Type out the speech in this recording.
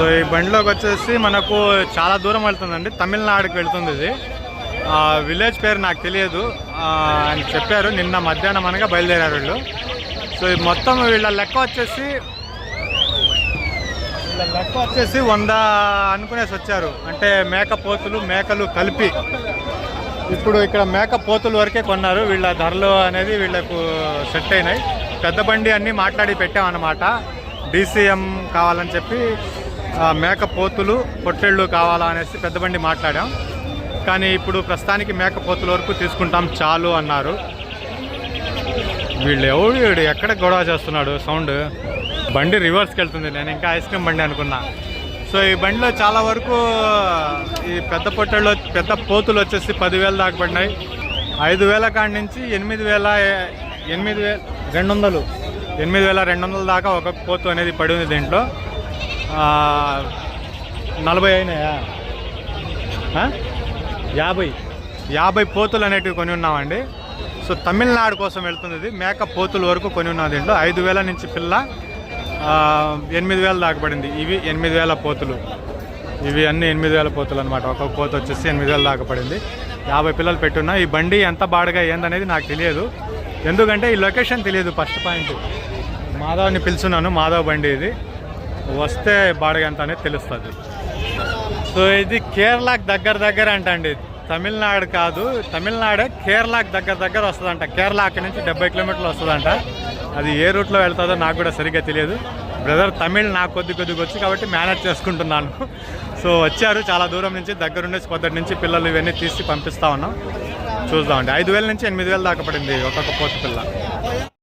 So ఈ బండిలోకి వచ్చేసి మనకు చాలా దూరం వెళ్తుందండి. తమిళనాడుకి వెళ్తుంది ఇది. విలేజ్ పేరు నాకు తెలియదు. అని చెప్పారు. నిన్న మధ్యాహ్నం అనగా బయలుదేరారు వీళ్ళు. సో ఈ మొత్తం వీళ్ళ లెక్క వచ్చేసి వీళ్ళ లెక్క వచ్చేసి వంద అనుకునేసి వచ్చారు. అంటే మేక పోతులు మేకలు కలిపి. ఇప్పుడు ఇక్కడ మేక పోతుల వరకే కొన్నారు. వీళ్ళ ధరలు అనేది వీళ్ళకు సెట్ అయినాయి. పెద్ద బండి అన్నీ మాట్లాడి పెట్టామన్నమాట. డీసీఎం కావాలని చెప్పి మేకపోతులు మేక పోతులు పొట్టేళ్ళు కావాలా అనేసి పెద్ద బండి మాట్లాడాం. కానీ ఇప్పుడు ప్రస్తుతానికి మేక పోతుల వరకు తీసుకుంటాం చాలు అన్నారు. వీళ్ళు ఎవడు వీడు? ఎక్కడ గొడవ చేస్తున్నాడు? సౌండ్. బండి రివర్స్కి వెళ్తుంది. నేను ఇంకా ఐస్ క్రీమ్ బండి అనుకున్నా. సో ఈ బండిలో చాలా వరకు ఈ పెద్ద పొట్టేళ్ళు పెద్ద పోతులు వచ్చేసి పదివేలు దాకా పడినాయి. ఐదు వేల కాడి నుంచి ఎనిమిది వేల ఎనిమిది వేల రెండు వందలు ఎనిమిది వేల రెండు వందల దాకా ఒక పోతు అనేది పడి ఉంది దీంట్లో. నలభై అయినాయా? యాభై. యాభై పోతులు అనేటివి కొని ఉన్నామండి. సో తమిళనాడు కోసం వెళ్తుంది ఇది మేక పోతుల వరకు కొని ఉన్నది దీంట్లో ఐదు వేల నుంచి పిల్ల ఎనిమిది వేల దాకా పడింది. ఇవి ఎనిమిది వేల పోతులు. ఇవి అన్ని ఎనిమిది వేల పోతులు అనమాట ఒక్కొక్క పోతు వచ్చేసి ఎనిమిది వేల దాకా పడింది. యాభై పిల్లలు పెట్టున్నా. ఈ బండి ఎంత బాడగా ఏందనేది నాకు తెలియదు. ఎందుకంటే ఈ లొకేషన్ తెలియదు ఫస్ట్ పాయింట్. మాధవ్ని పిలుచున్నాను మాధవ్ బండి ఇది. వస్తే బాడగ ఎంత అనేది తెలుస్తుంది. సో ఇది కేరళకు దగ్గర దగ్గర అంటండి. తమిళనాడు కాదు తమిళనాడే కేరళకు దగ్గర దగ్గర వస్తుందంట. కేరళ అక్కడి నుంచి డెబ్బై కిలోమీటర్లు వస్తుందంట. అది ఏ రూట్లో వెళ్తుందో నాకు కూడా సరిగ్గా తెలియదు. బ్రదర్ తమిళ్ నాకు కొద్ది కొద్దిగా వచ్చి కాబట్టి మేనేజ్ చేసుకుంటున్నాను. సో వచ్చారు చాలా దూరం నుంచి దగ్గరుండేసి పొద్దుటి నుంచి పిల్లలు ఇవన్నీ తీసి పంపిస్తా ఉన్నాం. చూద్దామండి. ఐదు వేల నుంచి ఎనిమిది వేలు దాకా పడింది ఒక్కొక్క పోతు పిల్ల.